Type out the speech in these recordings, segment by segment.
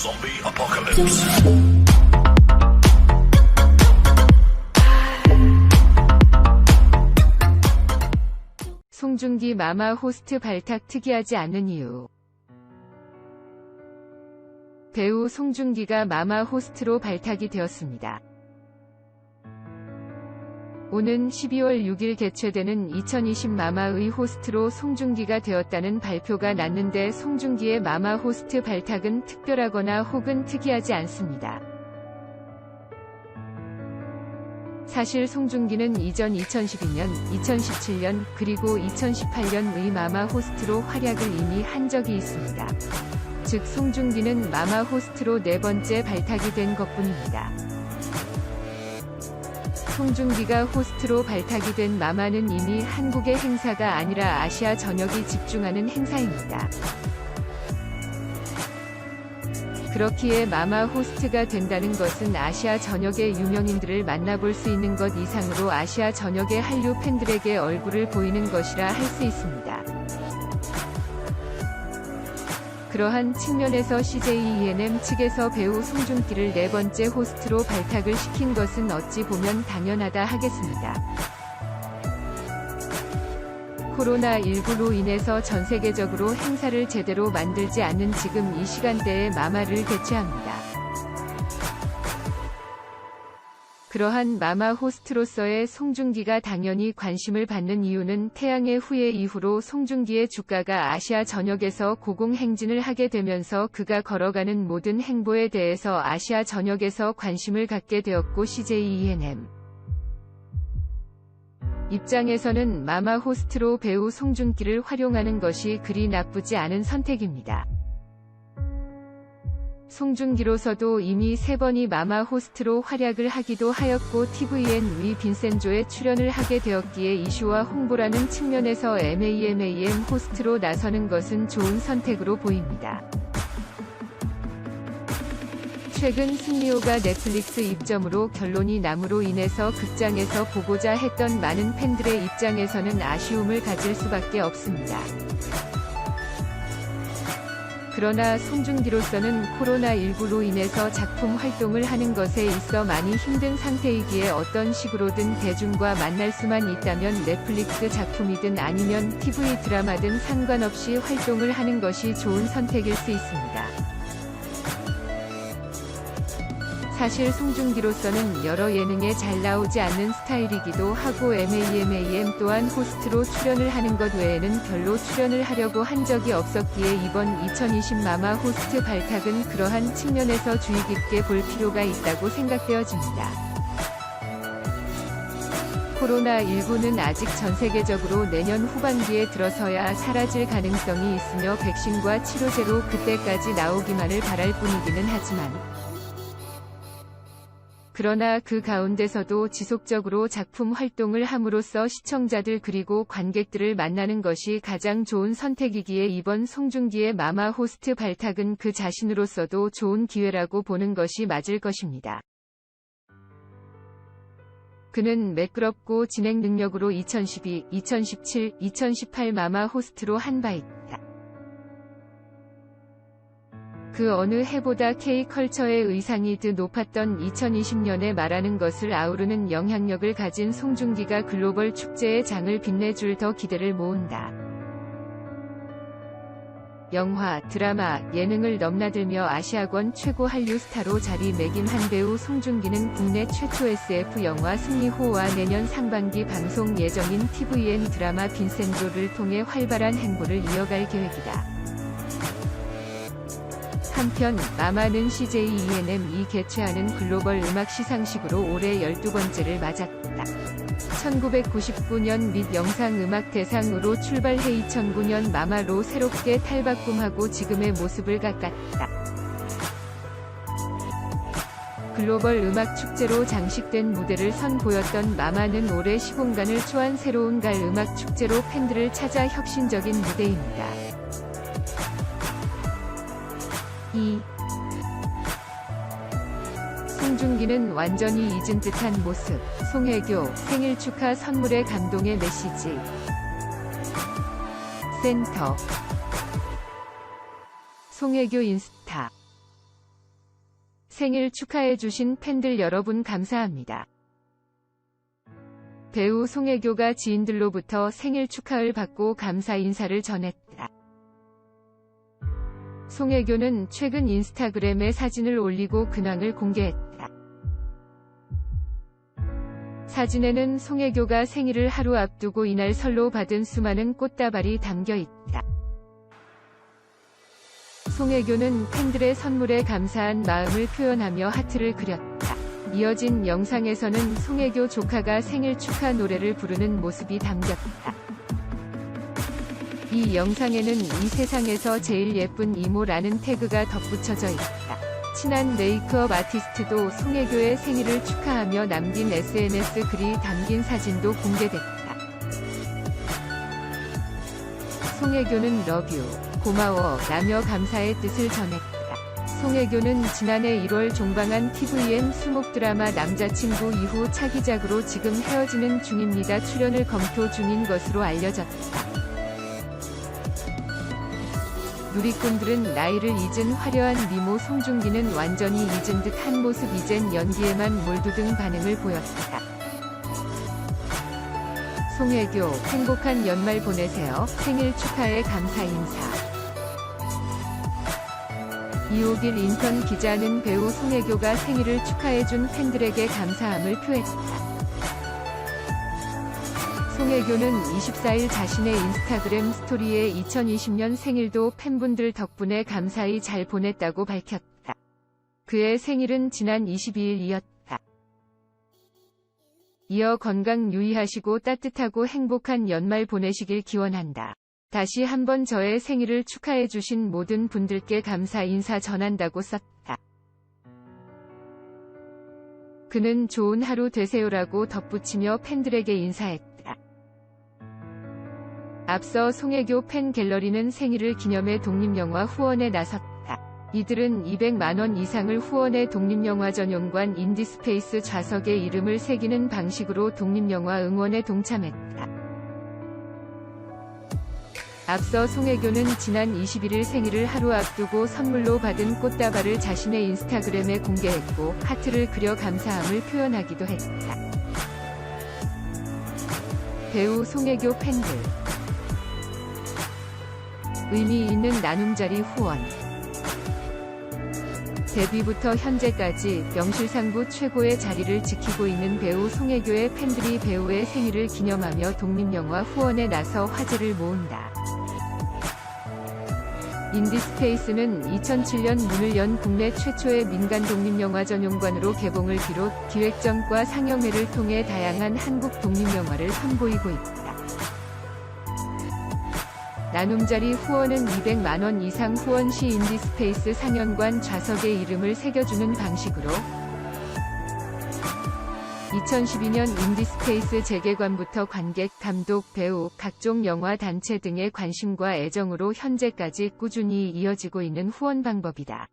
Zombie apocalypse. 송중기 마마 호스트 발탁 특이하지 않은 이유. 배우 송중기가 마마 호스트로 발탁이 되었습니다. 오는 12월 6일 개최되는 2020 마마의 호스트로 송중기가 되었다는 발표가 났는데 송중기의 마마 호스트 발탁은 특별하거나 혹은 특이하지 않습니다. 사실 송중기는 이전 2012년, 2017년, 그리고 2018년의 마마 호스트로 활약을 이미 한 적이 있습니다. 즉 송중기는 마마 호스트로 네 번째 발탁이 된 것뿐입니다. 송중기가 호스트로 발탁이 된 마마는 이미 한국의 행사가 아니라 아시아 전역이 집중하는 행사입니다. 그렇기에 마마 호스트가 된다는 것은 아시아 전역의 유명인들을 만나볼 수 있는 것 이상으로 아시아 전역의 한류 팬들에게 얼굴을 보이는 것이라 할 수 있습니다. 그러한 측면에서 CJ ENM 측에서 배우 송중기를 네 번째 호스트로 발탁을 시킨 것은 어찌 보면 당연하다 하겠습니다. 코로나19로 인해서 전 세계적으로 행사를 제대로 만들지 않는 지금 이 시간대에 마마를 개최합니다. 그러한 마마 호스트로서의 송중기가 당연히 관심을 받는 이유는 태양의 후예 이후로 송중기의 주가가 아시아 전역에서 고공 행진을 하게 되면서 그가 걸어가는 모든 행보에 대해서 아시아 전역에서 관심을 갖게 되었고 CJ ENM 입장에서는 마마 호스트로 배우 송중기를 활용하는 것이 그리 나쁘지 않은 선택입니다. 송중기로서도 이미 세 번이 마마 호스트로 활약을 하기도 하였고 TVN 위 빈센조에 출연을 하게 되었기에 이슈와 홍보라는 측면에서 MAMAM 호스트로 나서는 것은 좋은 선택으로 보입니다. 최근 승리호가 넷플릭스 입점으로 결론이 남으로 인해서 극장에서 보고자 했던 많은 팬들의 입장에서는 아쉬움을 가질 수밖에 없습니다. 그러나 송중기로서는 코로나19로 인해서 작품 활동을 하는 것에 있어 많이 힘든 상태이기에 어떤 식으로든 대중과 만날 수만 있다면 넷플릭스 작품이든 아니면 TV 드라마든 상관없이 활동을 하는 것이 좋은 선택일 수 있습니다. 사실 송중기로서는 여러 예능에 잘 나오지 않는 스타일이기도 하고 MAMAM 또한 호스트로 출연을 하는 것 외에는 별로 출연을 하려고 한 적이 없었기에 이번 2020 마마 호스트 발탁은 그러한 측면에서 주의 깊게 볼 필요가 있다고 생각되어집니다. 코로나19는 아직 전 세계적으로 내년 후반기에 들어서야 사라질 가능성이 있으며 백신과 치료제로 그때까지 나오기만을 바랄 뿐이기는 하지만 그러나 그 가운데서도 지속적으로 작품 활동을 함으로써 시청자들 그리고 관객들을 만나는 것이 가장 좋은 선택이기에 이번 송중기의 마마 호스트 발탁은 그 자신으로서도 좋은 기회라고 보는 것이 맞을 것입니다. 그는 매끄럽고 진행 능력으로 2012, 2017, 2018 마마 호스트로 한 바 있다. 그 어느 해보다 K컬처의 의상이 드 높았던 2020년에 말하는 것을 아우르는 영향력을 가진 송중기가 글로벌 축제의 장을 빛내줄 더 기대를 모은다. 영화, 드라마, 예능을 넘나들며 아시아권 최고 한류 스타로 자리매김 한 배우 송중기는 국내 최초 SF 영화 승리호와 내년 상반기 방송 예정인 TVN 드라마 빈센조를 통해 활발한 행보를 이어갈 계획이다. 한편 마마는 CJ ENM이 개최하는 글로벌 음악 시상식으로 올해 12번째를 맞았다. 1999년 및 영상음악 대상으로 출발해 2009년 마마로 새롭게 탈바꿈하고 지금의 모습을 갖갔다. 글로벌 음악 축제로 장식된 무대를 선보였던 마마는 올해 시공간을 초한 새로운 갈 음악 축제로 팬들을 찾아 혁신적인 무대입니다. 2. 송중기는 완전히 잊은 듯한 모습. 송혜교 생일 축하 선물의 감동의 메시지. 센터 송혜교 인스타 생일 축하해주신 팬들 여러분 감사합니다. 배우 송혜교가 지인들로부터 생일 축하를 받고 감사 인사를 전했다. 송혜교는 최근 인스타그램에 사진을 올리고 근황을 공개했다. 사진에는 송혜교가 생일을 하루 앞두고 이날 설로 받은 수많은 꽃다발이 담겨 있다. 송혜교는 팬들의 선물에 감사한 마음을 표현하며 하트를 그렸다. 이어진 영상에서는 송혜교 조카가 생일 축하 노래를 부르는 모습이 담겼다. 이 영상에는 이 세상에서 제일 예쁜 이모라는 태그가 덧붙여져 있다. 친한 메이크업 아티스트도 송혜교의 생일을 축하하며 남긴 SNS 글이 담긴 사진도 공개됐다. 송혜교는 러뷰, 고마워, 라며 감사의 뜻을 전했다. 송혜교는 지난해 1월 종방한 TVN 수목 드라마 남자친구 이후 차기작으로 지금 헤어지는 중입니다 출연을 검토 중인 것으로 알려졌다. 누리꾼들은 나이를 잊은 화려한 미모 송중기는 완전히 잊은 듯한 모습 이젠 연기에만 몰두등 반응을 보였다. 송혜교, 행복한 연말 보내세요. 생일 축하해 감사 인사. 이호길 인턴 기자는 배우 송혜교가 생일을 축하해준 팬들에게 감사함을 표했다. 송혜교는 24일 자신의 인스타그램 스토리에 2020년 생일도 팬분들 덕분에 감사히 잘 보냈다고 밝혔다. 그의 생일은 지난 22일이었다. 이어 건강 유의하시고 따뜻하고 행복한 연말 보내시길 기원한다. 다시 한번 저의 생일을 축하해주신 모든 분들께 감사 인사 전한다고 썼다. 그는 좋은 하루 되세요라고 덧붙이며 팬들에게 인사했다. 앞서 송혜교 팬 갤러리는 생일을 기념해 독립영화 후원에 나섰다. 이들은 200만원 이상을 후원해 독립영화 전용관 인디스페이스 좌석에 이름을 새기는 방식으로 독립영화 응원에 동참했다. 앞서 송혜교는 지난 21일 생일을 하루 앞두고 선물로 받은 꽃다발을 자신의 인스타그램에 공개했고 하트를 그려 감사함을 표현하기도 했다. 배우 송혜교 팬들 의미 있는 나눔자리 후원 데뷔부터 현재까지 명실상부 최고의 자리를 지키고 있는 배우 송혜교의 팬들이 배우의 생일을 기념하며 독립영화 후원에 나서 화제를 모은다. 인디스페이스는 2007년 문을 연 국내 최초의 민간 독립영화 전용관으로 개봉을 비롯 기획전과 상영회를 통해 다양한 한국 독립영화를 선보이고 있다. 나눔자리 후원은 200만원 이상 후원 시 인디스페이스 상영관 좌석에 이름을 새겨주는 방식으로 2012년 인디스페이스 재개관부터 관객, 감독, 배우, 각종 영화 단체 등의 관심과 애정으로 현재까지 꾸준히 이어지고 있는 후원 방법이다.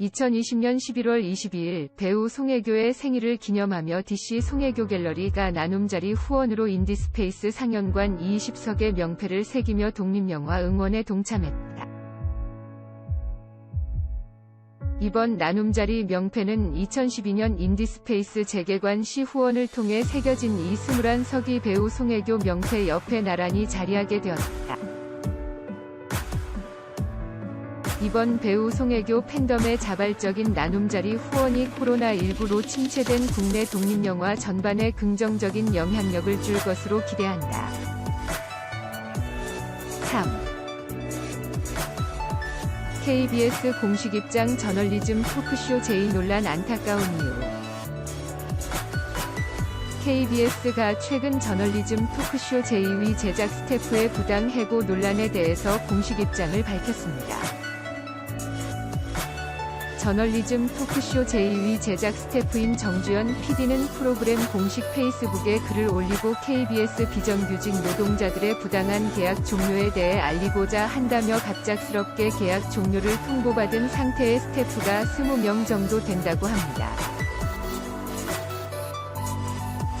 2020년 11월 22일 배우 송혜교의 생일을 기념하며 DC 송혜교 갤러리가 나눔자리 후원으로 인디스페이스 상영관 20석의 명패를 새기며 독립영화 응원에 동참했다. 이번 나눔자리 명패는 2012년 인디스페이스 재개관 시 후원을 통해 새겨진 이 21석이 배우 송혜교 명패 옆에 나란히 자리하게 되었다. 이번 배우 송혜교 팬덤의 자발적인 나눔자리 후원이 코로나19로 침체된 국내 독립영화 전반에 긍정적인 영향력을 줄 것으로 기대한다. 3. KBS 공식 입장 저널리즘 토크쇼 제이 논란 안타까운 이유 KBS가 최근 저널리즘 토크쇼 제2위 제작 스태프의 부당 해고 논란에 대해서 공식 입장을 밝혔습니다. 저널리즘 토크쇼 제2위 제작 스태프인 정주연 PD는 프로그램 공식 페이스북에 글을 올리고 KBS 비정규직 노동자들의 부당한 계약 종료에 대해 알리고자 한다며 갑작스럽게 계약 종료를 통보받은 상태의 스태프가 20명 정도 된다고 합니다.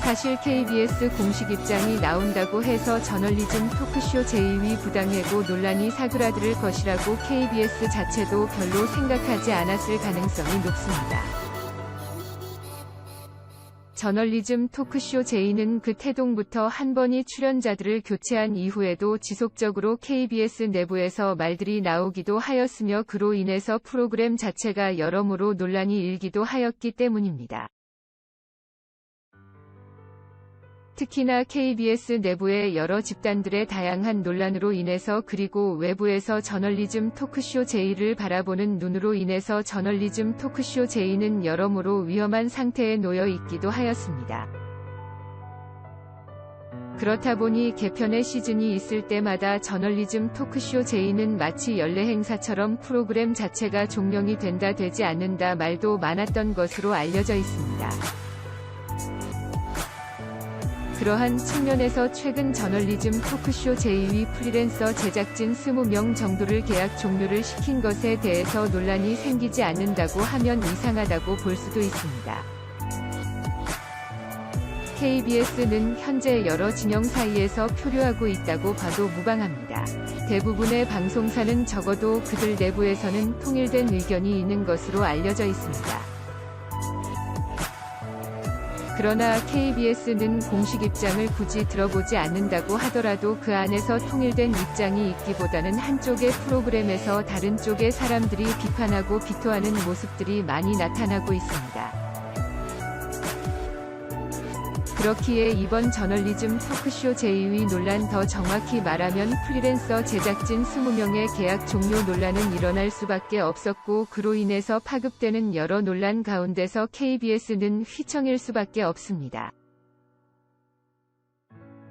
사실 KBS 공식 입장이 나온다고 해서 저널리즘 토크쇼 제2위 부당해고 논란이 사그라들 것이라고 KBS 자체도 별로 생각하지 않았을 가능성이 높습니다. 저널리즘 토크쇼 제2는 그 태동부터 한 번이 출연자들을 교체한 이후에도 지속적으로 KBS 내부에서 말들이 나오기도 하였으며 그로 인해서 프로그램 자체가 여러모로 논란이 일기도 하였기 때문입니다. 특히나 KBS 내부의 여러 집단들의 다양한 논란으로 인해서 그리고 외부에서 저널리즘 토크쇼 제2를 바라보는 눈으로 인해서 저널리즘 토크쇼 제2는 여러모로 위험한 상태에 놓여 있기도 하였습니다. 그렇다 보니 개편의 시즌이 있을 때마다 저널리즘 토크쇼 제2는 마치 연례 행사처럼 프로그램 자체가 종영이 된다 되지 않는다 말도 많았던 것으로 알려져 있습니다. 그러한 측면에서 최근 저널리즘 토크쇼 제2위 프리랜서 제작진 20명 정도를 계약 종료를 시킨 것에 대해서 논란이 생기지 않는다고 하면 이상하다고 볼 수도 있습니다. KBS는 현재 여러 진영 사이에서 표류하고 있다고 봐도 무방합니다. 대부분의 방송사는 적어도 그들 내부에서는 통일된 의견이 있는 것으로 알려져 있습니다. 그러나 KBS는 공식 입장을 굳이 들어보지 않는다고 하더라도 그 안에서 통일된 입장이 있기보다는 한쪽의 프로그램에서 다른 쪽의 사람들이 비판하고 비토하는 모습들이 많이 나타나고 있습니다. 그렇기에 이번 저널리즘 토크쇼 제2위 논란 더 정확히 말하면 프리랜서 제작진 20명의 계약 종료 논란은 일어날 수밖에 없었고 그로 인해서 파급되는 여러 논란 가운데서 KBS는 휘청일 수밖에 없습니다.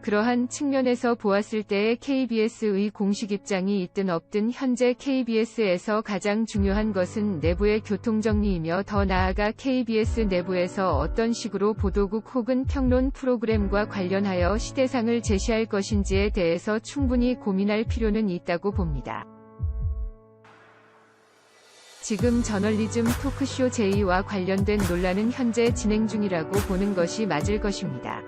그러한 측면에서 보았을 때의 KBS의 공식 입장이 있든 없든 현재 KBS에서 가장 중요한 것은 내부의 교통정리이며 더 나아가 KBS 내부에서 어떤 식으로 보도국 혹은 평론 프로그램과 관련하여 시대상을 제시할 것인지에 대해서 충분히 고민할 필요는 있다고 봅니다. 지금 저널리즘 토크쇼 제2와 관련된 논란은 현재 진행 중이라고 보는 것이 맞을 것입니다.